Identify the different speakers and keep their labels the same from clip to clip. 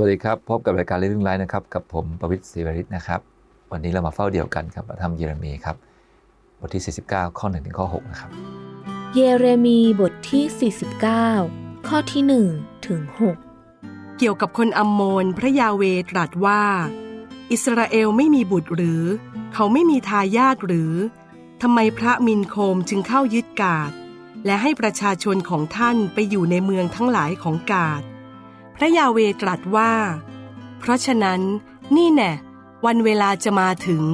Speaker 1: วัสดีครับ พบกับรายการ Living Life นะครับ กับผมประวิตรศรีวริศนะครับ วันนี้เรามาเฝ้าเดี่ยวกันครับพระธรรมเยเรมีครับ บทที่ 49 ข้อ1ถึงข้อ6นะครับ
Speaker 2: เยเรมีบทที่ 49 ข้อที่ 1 ถึง 6
Speaker 3: เกี่ยวกับคนอัมโมนพระยาเวตรัสว่า อิสราเอลไม่มีบุตรหรือ เขาไม่มีทายาทหรือทำไมพระมินโคมจึงเข้ายึดกาดและให้ประชาชนของท่านไปอยู่ในเมืองทั้งหลายของกาดพ ระยาเวตรัสว่า เพราะฉะนั้นนี่แน่วันเวลาจะมาถึง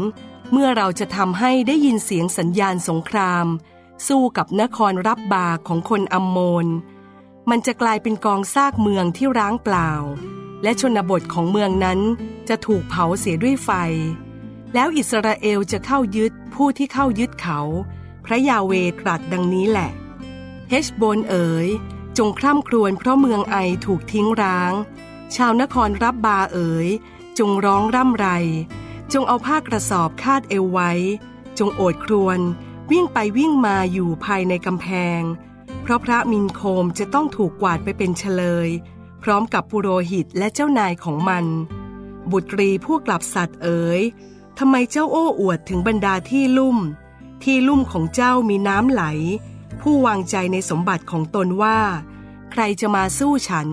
Speaker 3: เมื่อเราจะทำให้ได้ยินเสียงสัญญาณสงคราม สู้กับนครรับบาของคนอัมโมน มันจะกลายเป็นกองซากเมืองที่ร้างเปล่า และชนบทของเมืองนั้นจะถูกเผาเสียด้วยไฟ แล้วอิสราเอลจะเข้ายึดผู้ที่เข้ายึดเขา พระยาเวตรัสดังนี้แหละ เฮชโบนเอ๋ย จงคร่ำครวญเพราะเมืองไอถูกทิ้งร้าง ชาวนครรับบาเอ๋ย จงร้องร่ำไร จงเอาผ้ากระสอบคาดเอวไว้ จงโอดครวญวิ่งไปวิ่งมาอยู่ภายในกำแพง เพราะพระมินโคมจะต้องถูกกวาดไปเป็นเฉลย พร้อมกับปุโรหิตและเจ้านายของมัน บุตรีผู้กลับสัตว์เอ๋ยทำไมเจ้าโอ้อวดถึงบรรดาที่ลุ่ม ที่ลุ่มของเจ้ามีน้ำไหล ผู้วางใจในสมบัติของตนว่า ใครจะมาสู้ฉัน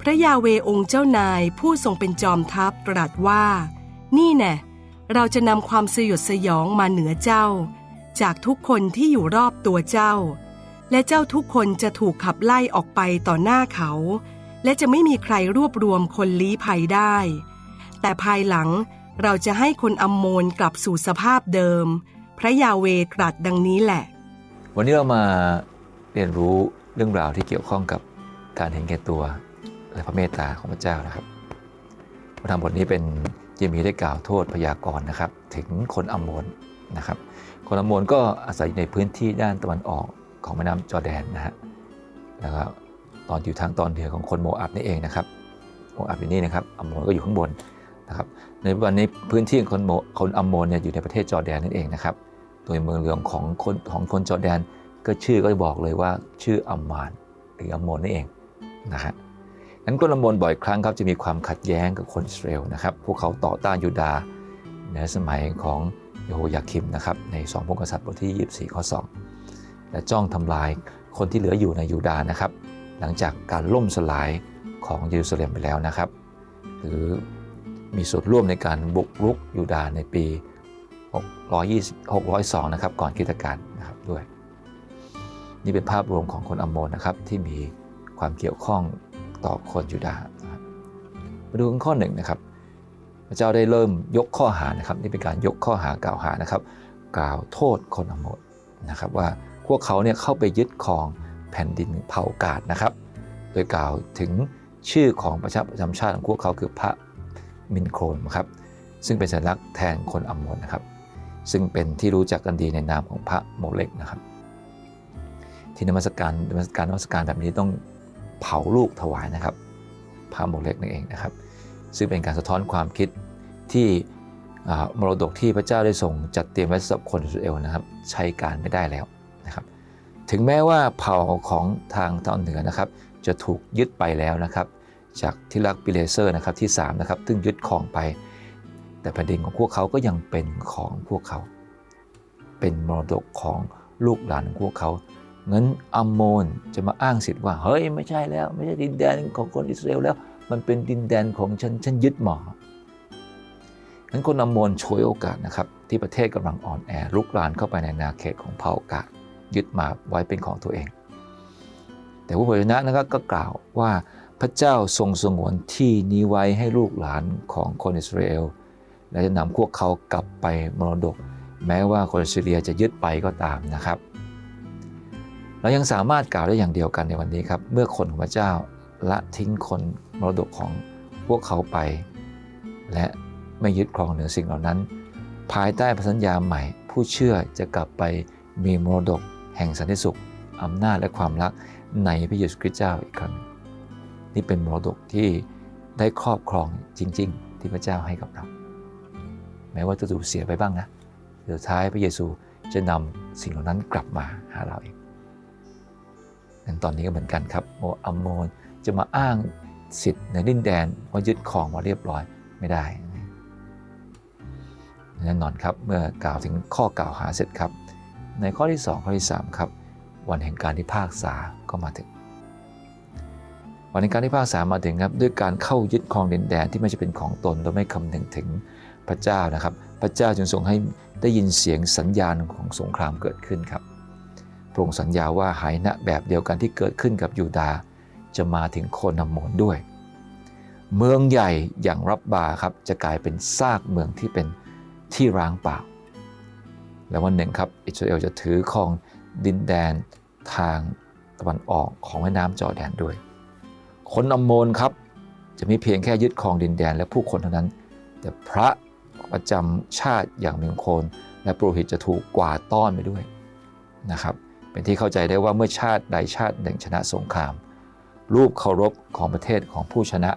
Speaker 3: พระยาเวองค์เจ้านายผู้ทรงเป็นจอมทัพตรัสว่า นี่แน่เราจะนำความสยดสยองมาเหนือเจ้า จากทุกคนที่อยู่รอบตัวเจ้า และเจ้าทุกคนจะถูกขับไล่ออกไปต่อหน้าเขา และจะไม่มีใครรวบรวมคนลี้ภัยได้ แต่ภายหลังเราจะให้คนอัมโมนกลับสู่สภาพเดิม พระยาเวตรัสดังนี้แหละ
Speaker 1: วันนี้เรามาเรียนรู้เรื่องราวที่เกี่ยวข้องกับการเห็นแก่ตัวและพระเมตตาของพระเจ้านะครับพระธรรมบทนี้เป็นเยเมีได้กล่าวโทษพยากรณ์นะครับ ถึงคนอัมโมนนะครับ คนอัมโมนก็อาศัยอยู่ในพื้นที่ด้านตะวันออกของแม่น้ำจอแดนนะฮะแล้วก็ตอนอยู่ทางตอนเหนือของคนโมอับนี่เองนะครับโมอับอยู่นี่นะครับอัมโมนก็อยู่ข้างบนนะครับในวันนี้พื้นที่ของคนโมคนอัมโมนเนี่ยอยู่ในประเทศจอแดนนั่นเองนะครับ โดยเมืองหลวงของคนของคนจอร์แดน ก็ชื่อก็จะบอกเลยว่าชื่ออัมมานหรืออัมมนนั่นเองนะฮะนั้นคนอัมโมนบ่อยครั้งครับจะมีความขัดแย้งกับคนอิสราเอลนะครับพวกเขาต่อต้านยูดาห์ในสมัยของโยโฮยาคิมนะครับในสองพงกษัตริย์บทที่ 24 ข้อ 2 และจ้องทำลายคนที่เหลืออยู่ในยูดาห์นะครับหลังจากการล่มสลายของเยรูซาเล็มไปแล้วนะครับ หรือมีส่วนร่วมในการบุกรุกยูดาห์ในปี 620 602 นะครับ ก่อนคริสตกาลนะครับด้วย นี่เป็นภาพรวมของคนอัมโมนนะครับที่มีความเกี่ยวข้องต่อคนยูดาห์มาดูข้อหนึ่งนะครับ พระเจ้าได้เริ่มยกข้อหานะครับ นี่เป็นการยกข้อหากล่าวหานะครับ กล่าวโทษคนอัมโมนนะครับว่าพวกเขาเนี่ยเข้าไปยึดครองแผ่นดินเผ่ากาดนะครับ โดยกล่าวถึงชื่อของประชาประจำชาติของพวกเขาคือพระมินโครนครับซึ่งเป็นสัญลักษณ์แทนคนอัมโมนนะครับ ซึ่งเป็นที่รู้จักกันดีในนามของพระโมเลกนะครับ ที่นมัสการนมัสการนมัสการแบบนี้ต้องเผาลูกถวายนะครับ พระโมเลกนั่นเองนะครับ ซึ่งเป็นการสะท้อนความคิดที่มรดกที่พระเจ้าได้ส่งจัดเตรียมไว้สำหรับคนอิสราเอลนะครับ ใช้การไม่ได้แล้วนะครับ ถึงแม้ว่าเผ่าของทางตอนเหนือนะครับ จะถูกยึดไปแล้วนะครับ จากที่รักปิเลเซอร์นะครับที่3นะครับซึ่งยึดครองไป แต่แผ่นดินของพวกเขาก็ยังเป็นของพวกเขา เป็นมรดกของลูกหลานของพวกเขางั้นอัมโมนจะมาอ้างสิทธิ์ว่า เฮ้ย ไม่ใช่แล้ว ไม่ใช่ดินแดนของคนอิสราเอลแล้ว มันเป็นดินแดนของฉัน ฉันยึดหมองั้นคนอัมโมนช่วยโอกาสนะครับ ที่ประเทศกำลังอ่อนแอลุกลานเข้าไปในนาเขตของเผ่ากาดยึดมาไว้เป็นของตัวเอง แต่ผู้เผยชนะนะครับก็กล่าวว่าพระเจ้าทรงสงวนที่นี้ไว้ให้ลูกหลานของคนอิสราเอล และจะนำพวกเขากลับไปมรดก แม้ว่าคนซีเรียจะยึดไปก็ตามนะครับ เรายังสามารถกล่าวได้อย่างเดียวกันในวันนี้ครับ เมื่อคนของพระเจ้าละทิ้งคนมรดกของพวกเขาไป และไม่ยึดครองเหนือสิ่งเหล่านั้น ภายใต้พันธสัญญาใหม่ ผู้เชื่อจะกลับไปมีมรดกแห่งสันติสุขอำนาจและความรักในพระเยซูคริสต์เจ้าอีกครั้งนี่เป็นมรดกที่ได้ครอบครองจริง ๆ ที่พระเจ้าให้กับเรา แม้ว่าจะถูกเสียไปบ้างนะสุดท้ายพระเยซูจะนำสิ่งเหล่านั้นกลับมาหาเราเองนั้นตอนนี้ก็เหมือนกันครับโมอัมโมนจะมาอ้างสิทธิ์ในดินแดนว่ายึดครองมาเรียบร้อยไม่ได้แน่นอนครับเมื่อกล่าวถึงข้อกล่าวหาเสร็จครับ ในข้อที่ 2 ข้อที่ 3 ครับ วันแห่งการพิพากษาก็มาถึง วันแห่งการพิพากษามาถึงครับด้วยการเข้ายึดครองดินแดนที่ไม่ใช่เป็นของตนโดยไม่คำนึงถึง พระเจ้านะครับ พระเจ้าจึงทรงให้ได้ยินเสียงสัญญาณของสงครามเกิดขึ้นครับพระองค์สัญญาว่าหายนะแบบเดียวกันที่เกิดขึ้นกับยูดาจะมาถึงโคนนำมนด้วย เมืองใหญ่อย่างรับบาครับจะกลายเป็นซากเมืองที่เป็นที่ร้างเปล่า และวันหนึ่งครับอิสราเอลจะถือครองดินแดนทางตะวันออกของแม่น้ำจอแดนด้วย คนอมโมนครับจะไม่เพียงแค่ยึดครองดินแดนและผู้คนเท่านั้น แต่พระ ประจำชาติอย่างหนึ่งคน และปุโรหิตจะถูกกวาดต้อนไปด้วยนะครับ เป็นที่เข้าใจได้ว่าเมื่อชาติใดชาติหนึ่งชนะสงคราม รูปเคารพของประเทศของผู้ชนะ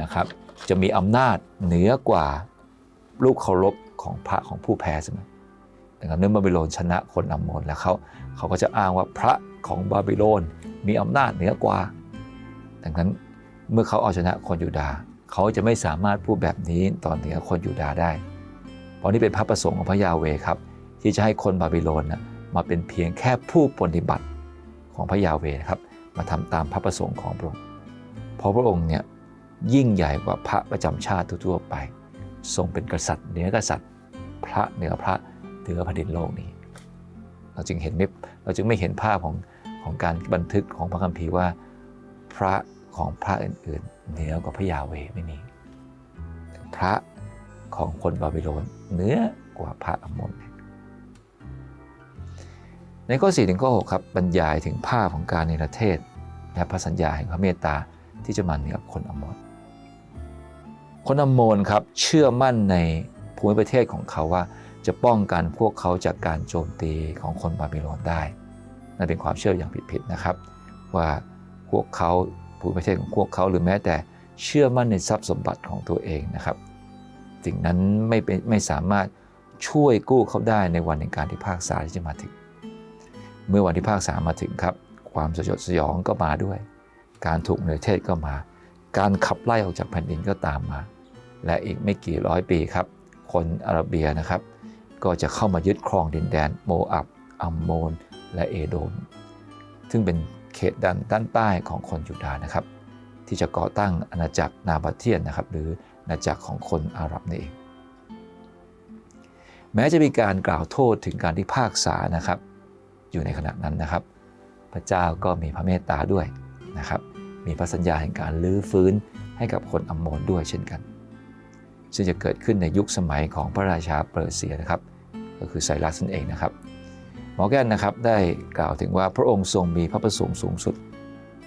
Speaker 1: นะครับ จะมีอำนาจเหนือกว่ารูปเคารพของพระของผู้แพ้เสมอดังนั้นเมื่อบาบิโลนชนะคนอัมโมนแล้วเขาเขาก็จะอ้างว่าพระของบาบิโลนมีอำนาจเหนือกว่า ดังนั้นเมื่อเขาเอาชนะคนยูดาห์ เขาจะไม่สามารถพูดแบบนี้ตอนเหนือคนยูดาห์ได้ เพราะนี่เป็นพระประสงค์ของพระยาเวครับ ที่จะให้คนบาบิโลนนะมาเป็นเพียงแค่ผู้ปฏิบัติของพระยาเวครับมาทำตามพระประสงค์ของพระองค์เพราะพระองค์เนี่ยยิ่งใหญ่กว่าพระประจำชาติทั่วไป ทรงเป็นกษัตริย์เหนือกษัตริย์ พระเหนือพระเหนือแผ่นดินโลกนี้ เราจึงเห็นไม่เราจึงไม่เห็นภาพของของการบันทึกของพระคัมภีร์ว่า พระของพระอื่นๆ เหนือกว่าพระยาเวไม่มีพระของคนบาบิโลนเหนือกว่าพระอมนในข้อ4ถึงข้อ6ครับบรรยายถึงภาพของการในประเทศ และพระสัญญาแห่งพระเมตตาที่จะมาเหนือคนอมนคนอมนครับเชื่อมั่นในภูมิประเทศของเขาว่าจะป้องกันพวกเขาจากการโจมตีของคนบาบิโลนได้ นั่นเป็นความเชื่ออย่างผิดๆนะครับ ว่าพวกเขา ภูมิประเทศของพวกเขาหรือแม้แต่เชื่อมั่นในทรัพย์สมบัติของตัวเองนะครับ สิ่งนั้นไม่เป็นไม่สามารถช่วยกู้เขาได้ในวันแห่งการที่ภาคษาที่จะมาถึง เมื่อวันที่ภาคษามาถึงครับ ความสยดสยองก็มาด้วย การถูกเนรเทศก็มา การขับไล่ออกจากแผ่นดินก็ตามมา และอีกไม่กี่ร้อยปีครับ คนอาราเบียนะครับ ก็จะเข้ามายึดครองดินแดนโมอับอัมโมน และเอโดมซึ่งเป็น เขตด้านด้านใต้ของคนยูดาห์นะครับ ที่จะก่อตั้งอาณาจักรนาบาเทียนนะครับ หรืออาณาจักรของคนอาหรับนี่เองแม้จะมีการกล่าวโทษถึงการที่ภาคษานะครับ อยู่ในขณะนั้นนะครับ พระเจ้าก็มีพระเมตตาด้วยนะครับ มีพระสัญญาแห่งการลื้อฟื้นให้กับคนอัมโมนด้วยเช่นกัน ซึ่งจะเกิดขึ้นในยุคสมัยของพระราชาเปอร์เซียนะครับ ก็คือไซรัสนั่นเองนะครับ มอแกนนะครับได้กล่าวถึงว่าพระองค์ทรงมีพระประสงค์สูงสุด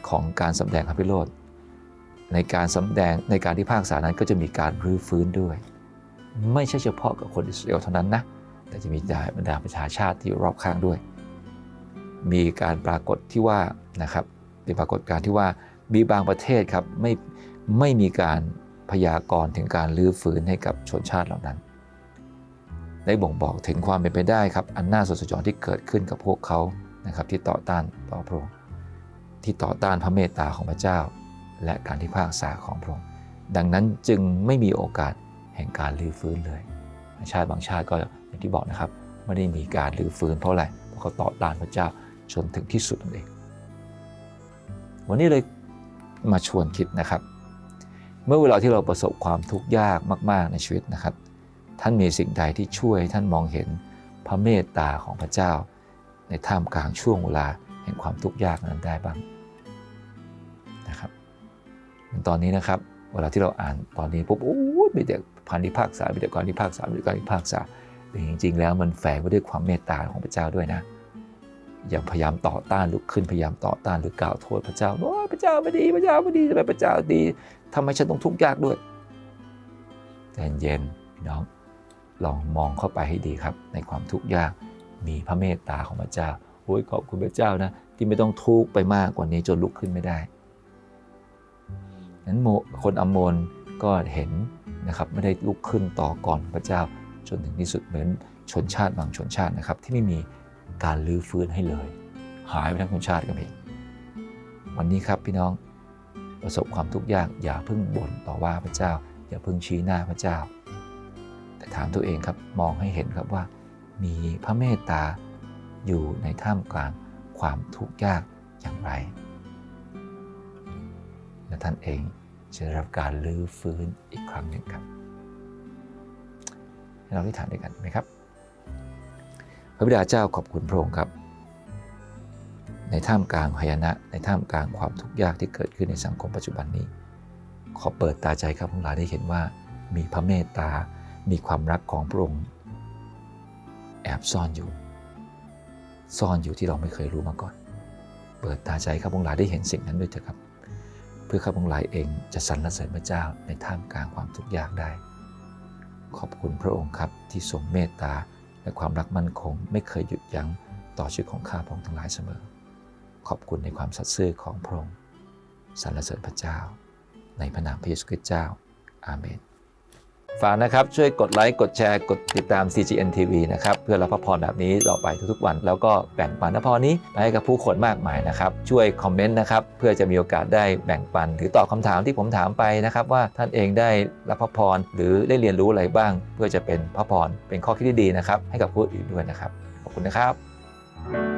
Speaker 1: ของการสำแดงพระพิโรธในการสำแดงในการที่ภาคษานั้นก็จะมีการรื้อฟื้นด้วย ไม่ใช่เฉพาะกับคนอิสราเอลเท่านั้นนะแต่จะมีบรรดาประชาชาติที่รอบข้างด้วย มีการปรากฏที่ว่านะครับเป็นปรากฏการที่ว่ามีบางประเทศครับไม่ไม่มีการพยากรณ์ถึงการลื้อฟื้นให้กับชนชาติเหล่านั้น ได้บ่งบอกถึงความเป็นไปได้ครับอันน่าสดสยองที่เกิดขึ้นกับพวกเขานะครับที่ต่อต้านต่อพระองค์ที่ต่อต้านพระเมตตาของพระเจ้า และการที่พากษาของพระองค์ดังนั้นจึงไม่มีโอกาสแห่งการลื้อฟื้นเลย ชาติบางชาติก็อย่างที่บอกนะครับไม่ได้มีการลื้อฟื้นเพราะอะไรเพราะเขาต่อต้านพระเจ้าจนถึงที่สุดนั่นเองวันนี้เลยมาชวนคิดนะครับ เมื่อเวลาที่เราประสบความทุกข์ยากมาก ๆในชีวิตนะครับ ท่านมีสิ่งใดที่ช่วยให้ท่านมองเห็นพระเมตตาของพระเจ้า ในท่ามกลางช่วงเวลาแห่งความทุกข์ยากนั้นได้บ้างนะครับตอนนี้นะครับ เวลาที่เราอ่านตอนนี้ปุ๊บโอ้ยมีแต่พันธิภาคษามีแต่การพิพากษามีแต่การพิพากษาแต่จริง ๆ แล้วมันแฝงไว้ด้วยความเมตตาของพระเจ้าด้วยนะอย่าพยายามต่อต้านลุกขึ้นพยายามต่อต้านหรือกล่าวโทษพระเจ้าโอ้พระเจ้าไม่ดีพระเจ้าไม่ดีทำไมพระเจ้าดีทำไมฉันต้องทุกข์ยากด้วยใจเย็นพี่น้อง ลองมองเข้าไปให้ดีครับ ในความทุกข์ยากมีพระเมตตาของพระเจ้าโอ้ยขอบคุณพระเจ้านะ ที่ไม่ต้องทุกข์ไปมากกว่านี้จนลุกขึ้นไม่ได้นั้นโมคนอมมนก็เห็นนะครับไม่ได้ลุกขึ้นต่อก่อนพระเจ้าจนถึงที่สุดเหมือนชนชาติบางชนชาตินะครับ ที่ไม่มีการลื้อฟื้นให้เลย หายไปทั้งชนชาติกันเองวันนี้ครับพี่น้องประสบความทุกข์ยากอย่าเพิ่งบ่นต่อว่าพระเจ้า อย่าเพิ่งชี้หน้าพระเจ้า แต่ถามตัวเองครับมองให้เห็นครับว่า มีพระเมตตาอยู่ในท่ามกลางความทุกข์ยากอย่างไร และท่านเองจะได้รับการลื้อฟื้นอีกครั้งหนึ่งครับให้เราได้ทานด้วยกันไหมครับ พระบิดาเจ้าขอบคุณพระองค์ครับ ในท่ามกลางพยนะ ในท่ามกลางความทุกข์ยากที่เกิดขึ้นในสังคมปัจจุบันนี้ ขอเปิดตาใจครับพวกเราได้เห็นว่ามีพระเมตตา มีความรักของพระองค์แอบซ่อนอยู่ ซ่อนอยู่ที่เราไม่เคยรู้มาก่อน เปิดตาใจครับพวกเราได้เห็นสิ่งนั้นด้วยเถอะครับ เพื่อข้าพงหลายเองจะสรรเสริญพระเจ้าในท่ามกลางความทุกข์ยากได้ ขอบคุณพระองค์ครับที่ทรงเมตตาและความรักมั่นคง ไม่เคยหยุดยั้งต่อชีวิตของข้าพงทั้งหลายเสมอ ขอบคุณในความสัตย์ซื่อของพระองค์สรรเสริญพระเจ้า ในพระนามพระเยซูคริสต์เจ้า อาเมน ฝากนะครับช่วยกดไลค์กดแชร์กดติดตาม CGN TV นะครับเพื่อรับพระพรแบบนี้ต่อไปทุกๆวัน แล้วก็แบ่งปันพระพรนี้ไปให้กับผู้คนมากมายนะครับช่วยคอมเมนต์นะครับเพื่อจะมีโอกาสได้แบ่งปัน หรือตอบคำถามที่ผมถามไปนะครับว่าท่านเองได้รับพระพรหรือได้เรียนรู้อะไรบ้าง เพื่อจะเป็นพระพรเป็นข้อคิดที่ดีนะครับให้กับผู้อื่นด้วยนะครับขอบคุณนะครับ